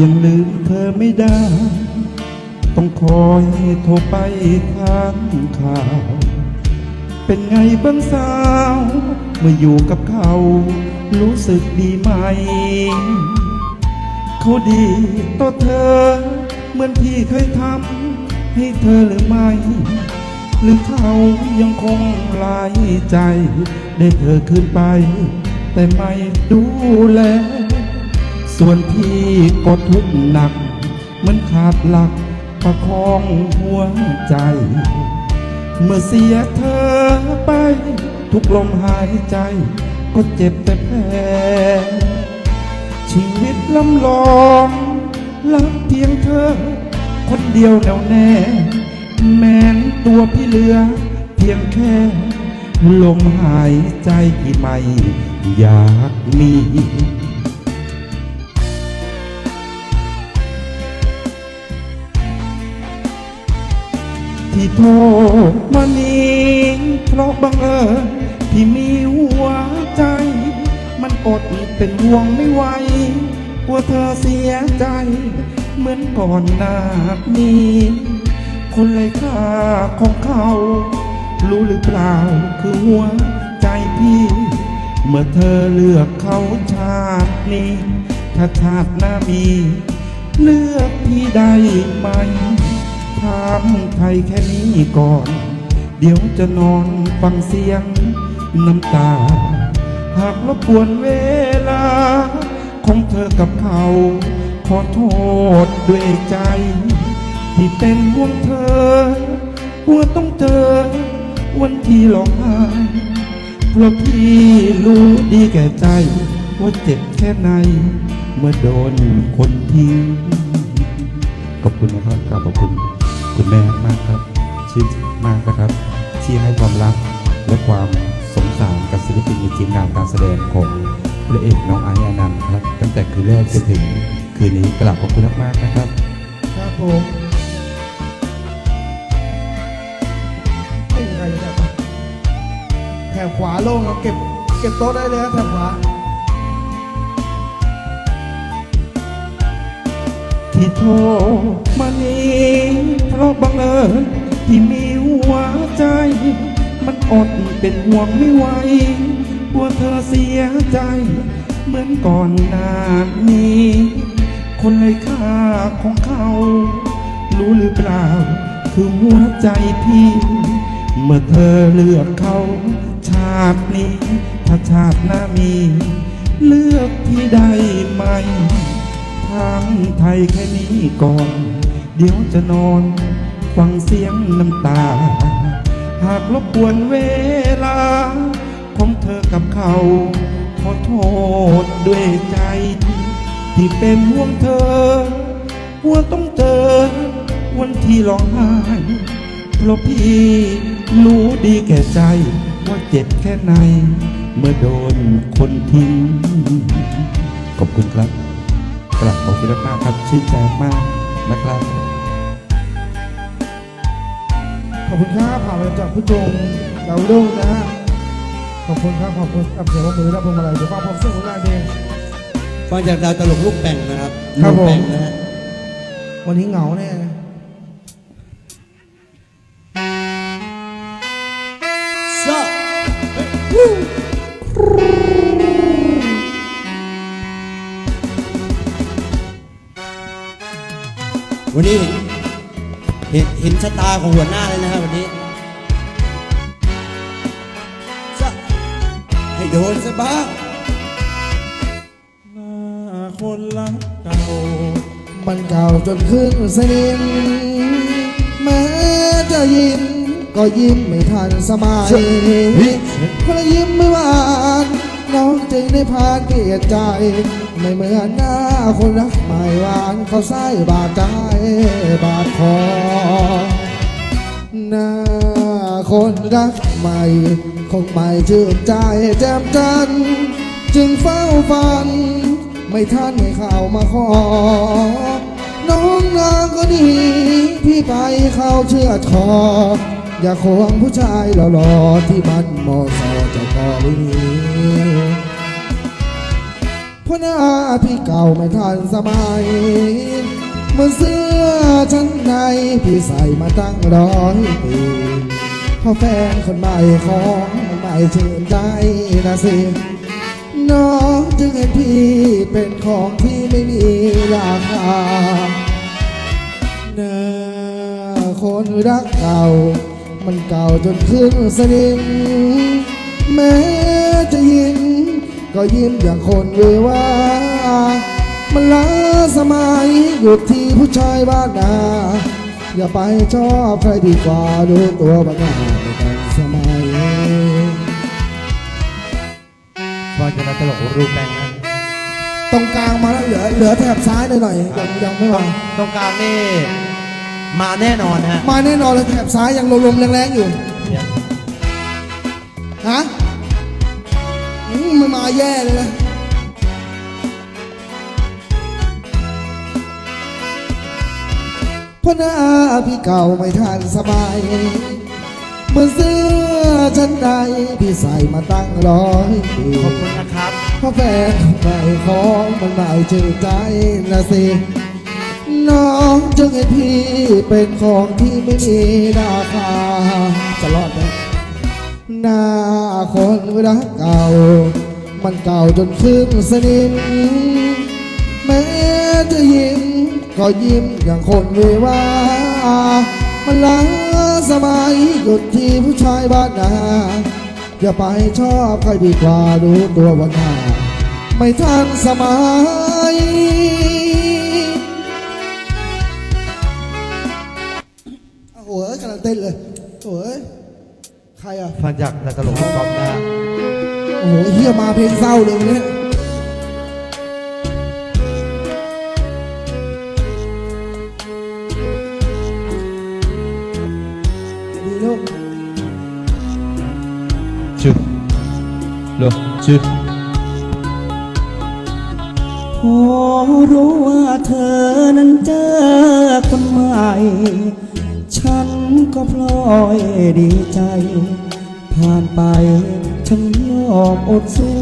ยังลืมเธอไม่ได้ ต้องคอยโทรไปค้างข่าว เป็นไงบ้างสาว เมื่ออยู่กับเขา รู้สึกดีไหม เขาดีต่อเธอ เหมือนที่เคยทำให้เธอหรือไม่หรือเขายังคงหลายใจ ได้เธอขึ้นไป แต่ไม่ดูแล ส่วนพี่ก็ทุกข์หนัก เหมือนขาดหลักประคองหัวใจ เมื่อเสียเธอไป ทุกลมหายใจ ก็เจ็บแต่แผลชีวิตลำลองรักเพียงเธอ คนเดียวแน่วแน่ แม้นตัวพี่เหลือ เพียงแค่ลมหายใจที่ไม่อยากมี ที่โทรมานี้เพราะบังเอิญที่มีหัวใจ มันอดเป็นห่วงไม่ไหวกลัวเธอเสียใจ เหมือนก่อนหน้านี้คนไร้ค่าของเขา รู้หรือเปล่าคือหัวใจพี่ เมื่อเธอเลือกเขาชาตินี้ ถ้าชาติหน้ามี เลือกพี่ได้ไหม ถามไทยแค่นี้ก่อน เดี๋ยวจะนอนฟังเสียงน้ำตา หากรบกวนเวลา ของเธอกับเขา ขอโทษด้วยใจ ที่เป็นห่วงเธอกลัวต้องเจอ วันที่ร้องไห้เพราะพี่รู้ดีแก่ใจ ว่าเจ็บแค่ไหน เมื่อโดนคนทิ้งขอบคุณนะครับขอบคุณ คุณแม่มากครับชื่นมากนะครับ ที่ให้ความรักและความสงสารกับศิลปินในทีมงานการแสดงของพระเอกน้องไอซ์อนันต์ครับ ตั้งแต่คืนแรกจนถึงคืนนี้กราบขอบคุณมากๆนะครับ ครับผมไม่มีใครจะได้แถบขวาโล่งครับเก็บเก็บโต๊ะได้เลยครับแถบขวา ที่โทรมานี้เพราะบังเอิญที่มีหัวใจ มันอดเป็นห่วงไม่ไหวกลัวเธอเสียใจ เหมือนก่อนหน้านี้ คนไร้ค่าของเขา รู้หรือเปล่า คือหัวใจพี่ เมื่อเธอเลือกเขา ชาตินี้ ถ้าชาติหน้ามี เลือกพี่ได้ไหม ทางไทยแค่นี้ก่อน เดี๋ยวจะนอน ฟังเสียงน้ำตา หากรบกวนเวลา ของเธอกับเขา ขอโทษด้วยใจ ที่เป็นห่วงเธอหัวต้องเจอ วันที่ร้องไห้เพราะพี่รู้ดีแก่ใจ ว่าเจ็บแค่ไหน เมื่อโดนคนทิ้งขอบคุณครับ ลับขอบคุณมากครับชื่นใจมากนะครับ ขอบคุณครับผ่านมาจากผู้ชมดาวรุ่งนะฮะ ขอบคุณครับ ขอบคุณกับเสียงปรบมือและพวงมาลัยเดี๋ยวฟังผมเสียงของงานเพลงฟังจากดาวตลกลูกแป่งนะครับครับลูกแป่งผมนะฮะวันนี้เหงาแน่นะ วันนี้เห็นเห็นเห็นชะตาของหัวหน้าเลยนะครับวันนี้ซ่าให้โดนซะบ้างหน้าคนรักเก่า มันเก่าจนขึ้นสนิมแม้จะยิ้มก็ยิ้มไม่ทันสมัยเพราะยิ้มไม่หวานน้องจึงได้พานเกลียดใจ ไม่เหมือนหน้าคนรักใหม่หวานเขาใส่บาดใจบาดคอหน้าคนรักใหม่คงไม่ชื่นใจแจ่มจันทร์จึงเฝ้าฟัน ไม่ทันให้เข้ามาขอ น้องนางก็ดี พี่ไปเข้าเชื่อดคอ อย่าควงผู้ชายหล่อๆที่มันมอสอเจะก็ไม่มี ราะหน้าพี่เก่าไม่ทันสมัยเหมือนเสื้อชั้นในพี่ใส่มาตั้งร้อยปีเพราแฟนคนใหม่ของมันใหม่ชื่นใจนะสิน้องจึงเห็นพี่เป็นของที่ไม่มีราคาหน้าคนรักเก่า มันเก่าจนขึ้นสนิมแม้จะยิ้ม ก็ยิ้มอย่างคนเววามันล้าสมัยหยุดที่ผู้ชายบ้านนา อย่าไปชอบใครดีกว่าดูตัวบ้านนาไม่ทันสมัยฟังจากนักตลกรูปแรงนะตรงกลางมาแล้วเหลือเหลือแถบซ้ายหน่อยหน่อยยังยังไม่ตรมางตรงกลางนี่มาแน่นอนฮะ มาแน่นอนเลยแถบซ้ายยังลมๆแรงๆอยู่เนี่ยฮะอื มมันมาแย่เลยนะเพราะหน้าพี่เก่าไม่ทันสบายเหมือนเสื้อชั้นในพี่ใส่มาตั้งร้อยปีขอบคุณนะครับเพราะแฟนใหม่ของมันใหม่ชื่อใจนะสิ น้องจึงให้พี่เป็นของที่ไม่มีราคาจะรอดไหมหน้าคนรักเก่า มันเก่าจนขึ้นสนิมแม้จะยิ้มก็ยิ้มอย่างคนเววามันล้าสมัยหยุดที่ผู้ชายบ้านนาอย่าไปชอบใครดีกว่าดูตัววันหน้าไม่ทันสมัย โอ้โหกำลังเต้นเลยโอ้ยใครอะฟังจากนักตลกรูปกอล์ฟนะฮะ โอ้โหเฮียมาเพลงเศร้าเลยวันเนี่ยดีลูกจุดโลจุดพอรู้ว่าเธอนั้นเจอคนใหม่ ฉันก็พลอยดีใจ ผ่านไปฉันย อมอดสู้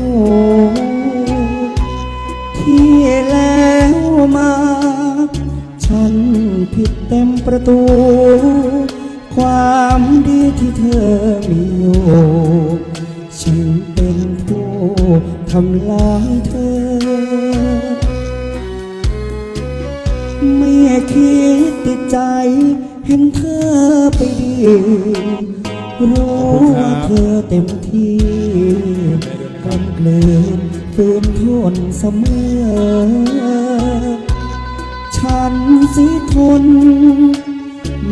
ที่แล้วมา ฉันผิดเต็มประตู ความดีที่เธอมีอยู่ ฉันเป็นผู้ทำลายเธอ ไม่คิดติดใจ เห็นเธอไปดีรู้ว่าเธอเต็มที่ กำเกลืนฟืนทนเสมอ ฉันสิทน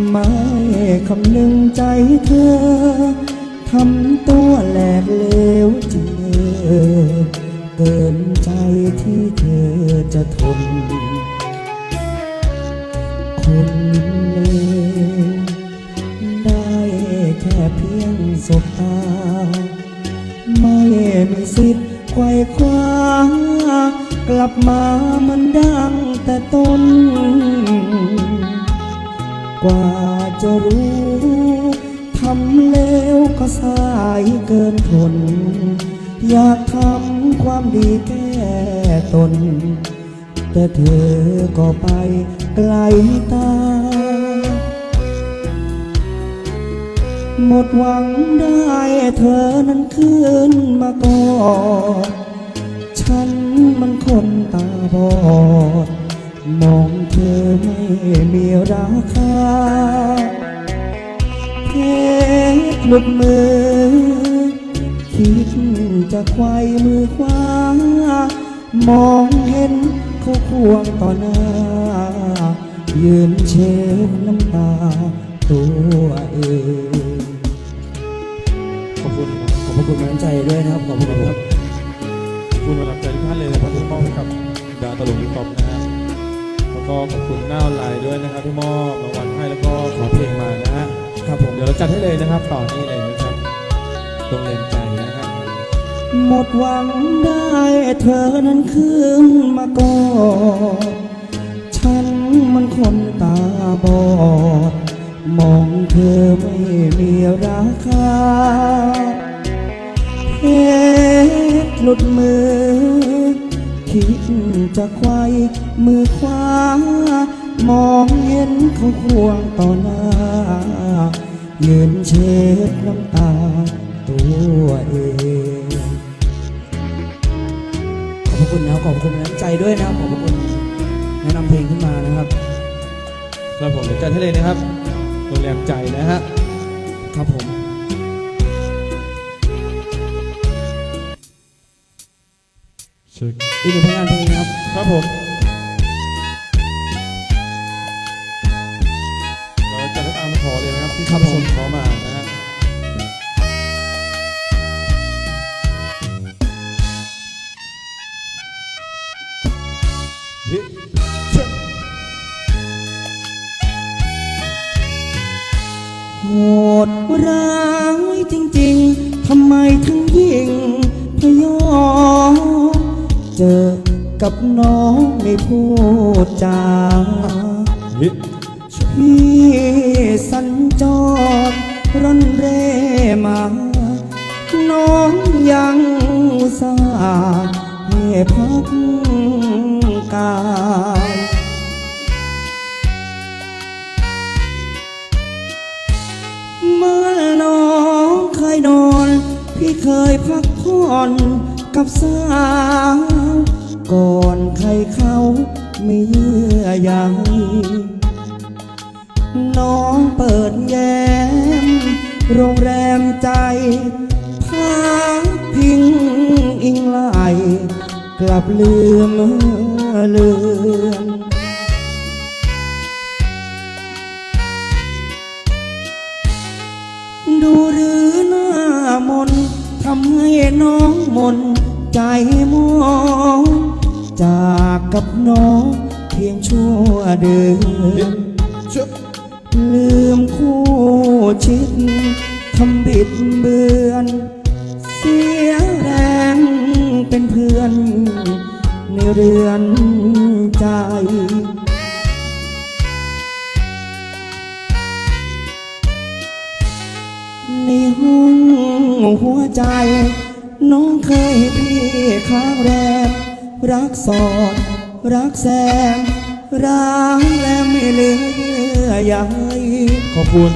ไม่คำนึงใจเธอ ทำตัวแหลกเลวจริงเออเกินใจที่เธอจะทน มามันดังแต่ต้น กว่าจะรู้ทำแล้วก็สายเกินทน อยากทำความดีแก้ตน แต่เธอก็ไปไกลตา หมดหวังได้เธอนั้นคืนมาก่อนฉัน มันคนตาบอด มองเธอไม่มีราคาเพชรหลุดมือ คิดจะไขว้มือขวามองเห็นเขาควงต่อหน้า ยืนเช็ดน้ำตาตัวเอง ขอบคุณครับ ขอบคุณน้ำใจด้วยนะครับ ขอบคุณครับ คุณกำลังใจทุกท่านเลยนะครับที่มอบให้กับดาวตลกฮิปฮอปนะฮะแล้วก็ขอบคุณหน้าออนไลน์ด้วยนะครับที่มอบรางวัลให้แล้วก็ขอเพลงมานะฮะครับผมเดี๋ยวเราจัดให้เลยนะครับต่อนี่เลยนะครับตรงเลนใจนะฮะหมดหวังได้เธอนั้นคืนมาก่อนฉันมันคนตาบอด มองเธอไม่มีราคาเพชร หลุดมือคิดจะไขว้มือขวามองเห็นเขาควงต่อหน้า ยืนเช็ดน้ำตาตัวเองขอบพระคุณนะครับขอบพระคุณน้ำใจด้วยนะครับขอบพระคุณแนะนำเพลงขึ้นมานะครับครับผมเดี๋ยวจัดให้เลยนะครับโรงแรมใจนะฮะครับผม เช็คอีกหนึ่งผลงานเพลงนะครับ ครับผม เราจัดให้ตามขอเลยนะครับที่ครับผมขอมานะ กับน้องไม่พูดจาพี่สัญจรร่อนเร่มา น้องยังสาให้พักกายเมื่อน้องเคยนอน พี่เคยพักผ่อนกับสาว ก่อนใครเขาไม่เยื่อใยน้องเปิดแย้ม โรงแรมใจพักพิงอิงไหลกลับลืมเลือนดูหรือหน้ามนทำให้น้องมนใจมอง จากกับน้องเพียงชั่วเดือนลืมคู่ชิดทำบิดเบือน เสียแรงเป็นเพื่อน ในเรือนใจในห้องหัวใจ น้องเคยพี่ค้างแรม รักสอด รักแซมรักแล้วไม่เหลือเยื่อใยขอบคุณ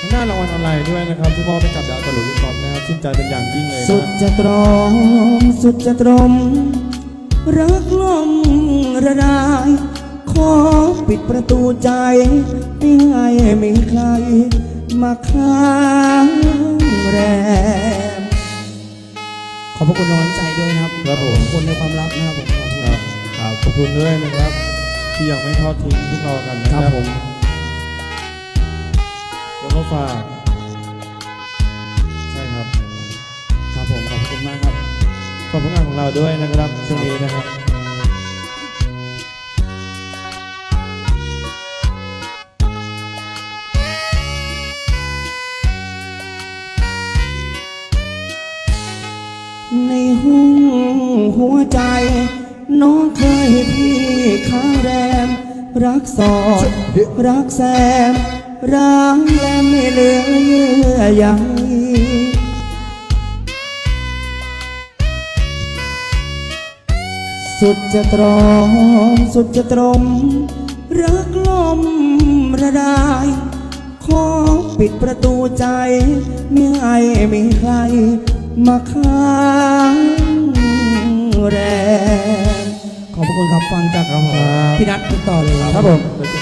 ทางหน้ารางวัลออนไลน์ด้วยนะครับที่มอบให้กับดาวตลกลูกกอล์ฟนะครับชื่นใจเป็นอย่างยิ่งเลยนะสุดจะตรอมสุดจะตรม รักลมระดาย ขอปิดประตูใจไม่ให้มีใคร มาค้างแรมข อบพระคุณน้องใจด้วยนะครับครับผม ขอบคุณในความรักนะครับผมขอบคุณครับครับขอบคุณด้วยนะครับ ที่ยังไม่ทอดทิ้งพวกเรากันนะครับผม แล้วก็ฝาก ใช่ครับ ครับผมขอบคุณมากครับขอบผลงานของเราด้วยนะครับช่วงนี้นะครับ พี่ค้างแรม รักสอด รักแซมรักและไม่เหลือเยื่อใยสุดจะตรอมสุดจะตรม รักลมระดายขอปิดประตูใจ ไม่ให้มีใคร มาค้างแรม ขอบพระคุณครับฟังจากเราครับพี่นัทติดต่อเลยครับผมเดี๋ยว